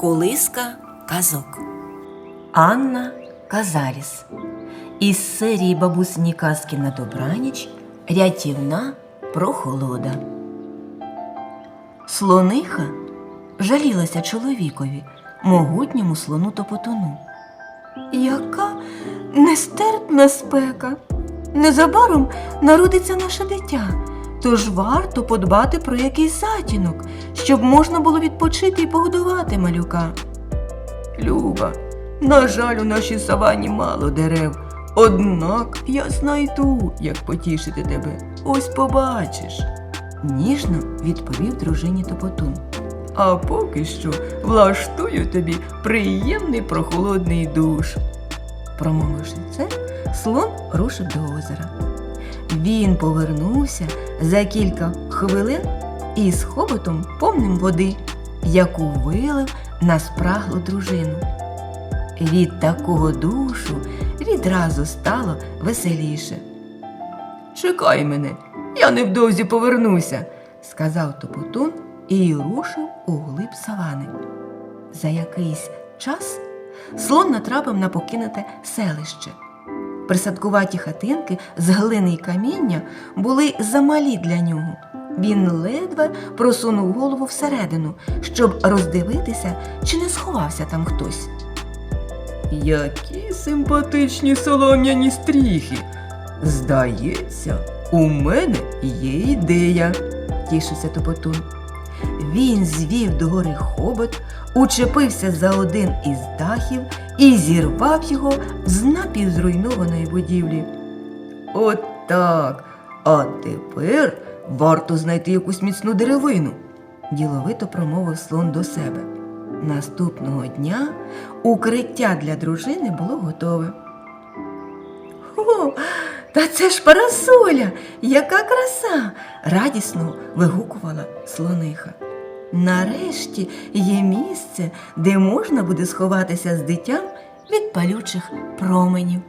Колиска казок. Анна Казаліс. Із серії бабусині казки на добраніч рятівна прохолода. Слониха жалілася чоловікові, могутньому слону топотуну. Яка нестерпна спека. Незабаром народиться наше дитя, тож варто подбати про якийсь затінок, щоб можна було відпочити і погодувати малюка. Люба, на жаль, у нашій савані мало дерев. Однак я знайду, як потішити тебе. Ось побачиш. Ніжно відповів дружині Топотун. А поки що влаштую тобі приємний прохолодний душ. Промовивши це, слон рушив до озера. Він повернувся за кілька хвилин із хоботом повним води, яку вилив на спраглу дружину. Від такого душу відразу стало веселіше. Чекай мене, я невдовзі повернуся, сказав Топотун і рушив у глиб савани. За якийсь час слон натрапив на покинуте селище. Присадкуваті хатинки з глини й каміння були замалі для нього. Він ледве просунув голову всередину, щоб роздивитися, чи не сховався там хтось. Які симпатичні солом'яні стріхи. Здається, у мене є ідея, тішився Топотун. Він звів догори хобот, учепився за один із дахів і зірвав його з напівзруйнованої будівлі. От так. А тепер варто знайти якусь міцну деревину, діловито промовив слон до себе. Наступного дня укриття для дружини було готове. О, та це ж парасоля, яка краса! радісно вигукувала слониха. Нарешті є місце, де можна буде сховатися з дитям від палючих променів.